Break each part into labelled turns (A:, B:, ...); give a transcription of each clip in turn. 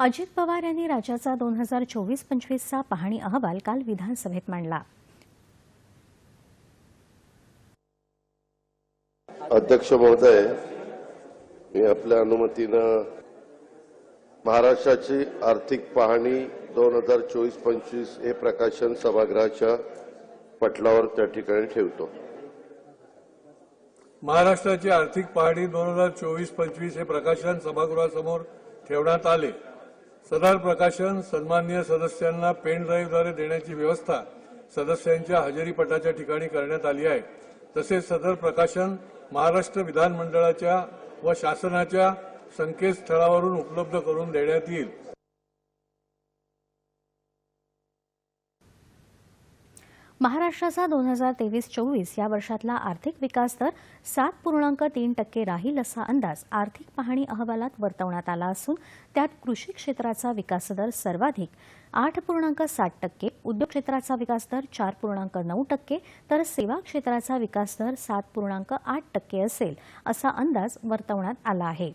A: अजित पवार यांनी राज्याचा दोन हजार चोवीस पंचवीसचा पाहणी अहवाल काल विधानसभेत मांडला.
B: अध्यक्ष महोदय मी आपल्या अनुमतीनं महाराष्ट्राची आर्थिक पाहणी दोन हजार चोवीस पंचवीस हे प्रकाशन सभागृहाच्या पटलावर त्या ठिकाणी ठेवतो.
C: महाराष्ट्राची आर्थिक पाहणी दोन हजार चोवीस पंचवीस हे प्रकाशन सभागृहासमोर ठेवण्यात आले. सदर प्रकाशन सन्मान्य सदस्यांना पेन ड्राईव्हद्वारे देण्याची व्यवस्था सदस्यांच्या हजेरीपटाच्या ठिकाणी करण्यात आली आहे. तसेच सदर प्रकाशन महाराष्ट्र विधानमंडळाच्या व शासनाच्या संकेतस्थळावरून उपलब्ध करून देण्यात येईल.
A: महाराष्ट्राचा दोन हजार तेवीस चोवीस या वर्षातला आर्थिक विकास दर सात पूर्णांक तीन टक्के राहील असा अंदाज आर्थिक पाहणी अहवालात वर्तवण्यात आला असून त्यात कृषी क्षेत्राचा विकास दर सर्वाधिक आठ पूर्णांक सात टक्के उद्योग क्षेत्राचा विकास दर चार पूर्णांक नऊ टक्के तर सेवा क्षेत्राचा विकास दर सात पूर्णांक आठ टक्के असेल असा अंदाज वर्तवण्यात आला आहे.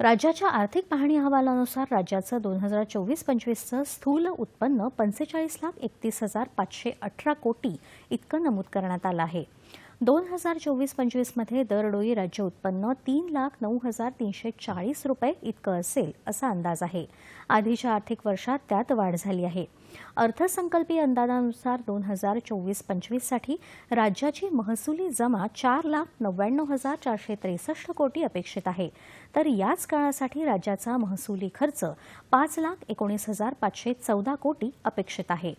A: राज्याच्या आर्थिक पाहणी अहवालानुसार राज्याचं दोन हजार चोवीस पंचवीसचं स्थूल उत्पन्न पंचेचाळीस लाख एकतीस हजार पाचशे अठरा कोटी इतकं नमूद करण्यात आलं आहे. दोन हजार चोवीस पंचवीसमध्ये दरडोई राज्य उत्पन्न तीन लाख नऊ हजार तीनशे चाळीस रुपये इतकं असेल असा अंदाज आहे. आधीच्या आर्थिक वर्षात त्यात वाढ झाली आहे. अर्थसंकल्पीय अंदाजानुसार दोन हजार चोवीस पंचवीससाठी राज्याची महसुली जमा चार लाख नव्याण्णव हजार चारशे त्रेसष्ट कोटी अपेक्षित आहे. तर याच काळासाठी राज्याचा महसुली खर्च पाच लाख एकोणीस हजार पाचशे चौदा कोटी अपेक्षित आहे.